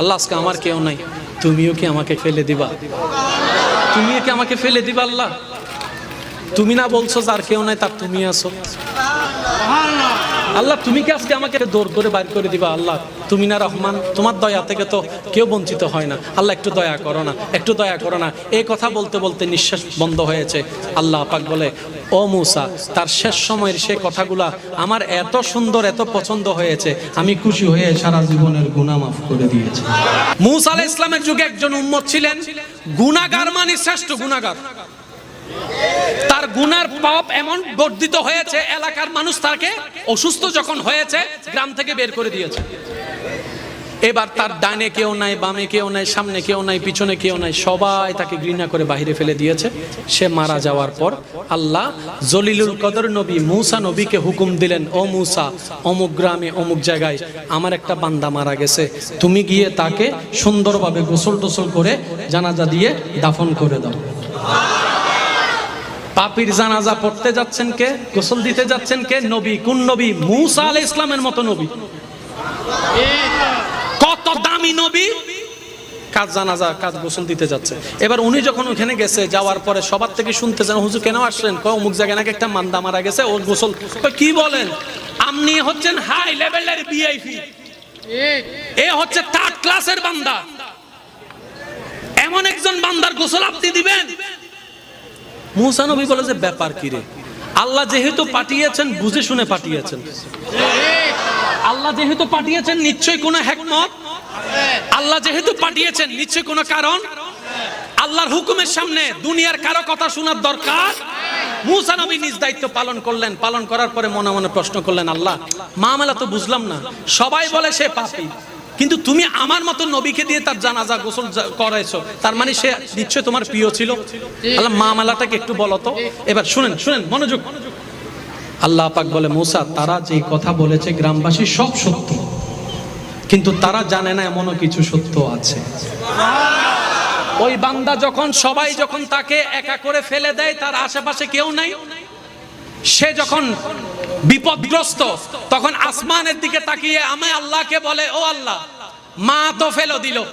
আল্লাহ, আজকে আমার কেউ নাই। তুমিও কি আমাকে ফেলে দিবা? তুমিও কি আমাকে ফেলে দিবা আল্লাহ? তুমি না বলছো যার কেউ নাই, তার তুমি আছো। আল্লাহ, তুমি কি আজকে আমাকে দৌড় করে বাইর করে দিবা? আল্লাহ, তুমি না রহমান, তোমার দয়া থেকে তো কেউ বঞ্চিত হয় না। আল্লাহ, একটু দয়া করো না, একটু দয়া করো না। এই কথা বলতে বলতে নিঃশ্বাস বন্ধ হয়েছে। আল্লাহ পাক বলে, ও মুসা, তার শেষ সময়ের সে কথাগুলা আমার এত সুন্দর, এত পছন্দ হয়েছে। আমি খুশি হয়ে সারা জীবনের গুনাহ মাফ করে দিয়েছি। মুসা আলাইহিস ইসলামের যুগে একজন উম্মত ছিলেন। গুনাহগার মানে শ্রেষ্ঠ গুনাহগার। তার গুনার পাপ এমন বর্ধিত হয়েছে, এলাকার মানুষ তাকে অসুস্থ যখন হয়েছে, গ্রাম থেকে বের করে দিয়েছে। এবার তার ডানে কেউ নাই, বামে কেউ নাই, সামনে কেউ নাই, পিছনে কেউ নাই, সবাই তাকে ঘৃণা করে বাইরে ফেলে দিয়েছে। সে মারা যাওয়ার পর আল্লাহ জলিলুল কদর নবী মূসা নবীকে হুকুম দিলেন, ও মূসা, অমুক গ্রামে, অমুক জায়গায় আমার একটা বান্দা মারা গেছে। তুমি গিয়ে তাকে সুন্দরভাবে গোসল টোসল করে জানাজা দিয়ে দাফন করে দাও। পাপির জানাজা পড়তে যাচ্ছেন কে? গোসল দিতে যাচ্ছেন কে? নবী, কোন নবী? মুসা আলাই ইসলামের মতো নবী। কত দামি নবী? কাজ জানাজা কাজ গোসল দিতে যাচ্ছে? এবার উনি যখন ওখানে গেছে, যাওয়ার পরে সবার থেকে শুনতে চান হুজুর, কেন আসলেন? কয়, অমুক জায়গায় নাকি একটা মান্দা মারা গেছে, ওর গোসল কি বলেন? আপনি হচ্ছেন হাই লেভেলের বিআইপি এ হচ্ছে থার্ড ক্লাসের বান্দা। এমন একজন বান্দার গোসল আপনি দিবেন? মুসা নবী বলে যে ব্যাপার কি রে? আল্লাহ যেহেতু পাঠিয়েছেন, বুঝে শুনে পাঠিয়েছেন। আল্লাহ যেহেতু পাঠিয়েছেন, নিশ্চয়ই কোনো হ্যাকমত আল্লাহ যেহেতু পাঠিয়েছেন, নিশ্চয়ই কোনো কারণ? আল্লাহর হুকুমের সামনে দুনিয়ার কারও কথা শোনার দরকার? মুসা নবী নিজ দায়িত্ব পালন করলেন, পালন করার পরে মনে মনে প্রশ্ন করলেন, আল্লাহ, মামলা তো বুঝলাম না। সবাই বলে সে পাপী। কিন্তু তুমি আমার মতো নবীকে দিয়ে তার জানাজা গোসল করাইছো, তার মানে সে নিশ্চয় তোমার প্রিয় ছিল? আল্লাহ মামলাটাকে একটু বলো তো। এবার শুনেন শুনেন, মনোযোগ। আল্লাহ পাক বলে, মুসা, তারা যে কথা বলেছে গ্রামবাসী সব সত্য। কিন্তু তারা জানে না এমনও কিছু সত্য আছে। ওই বান্দা যখন, সবাই যখন তাকে একা করে ফেলে দেয়, তার আশেপাশে কেউ নাই? সে যখন বিপদগ্রস্ত, তখন আসমানের দিকে তাকিয়ে আমায় আল্লাহকে বলে, ও আল্লাহ, মা তো ফেলো দিল।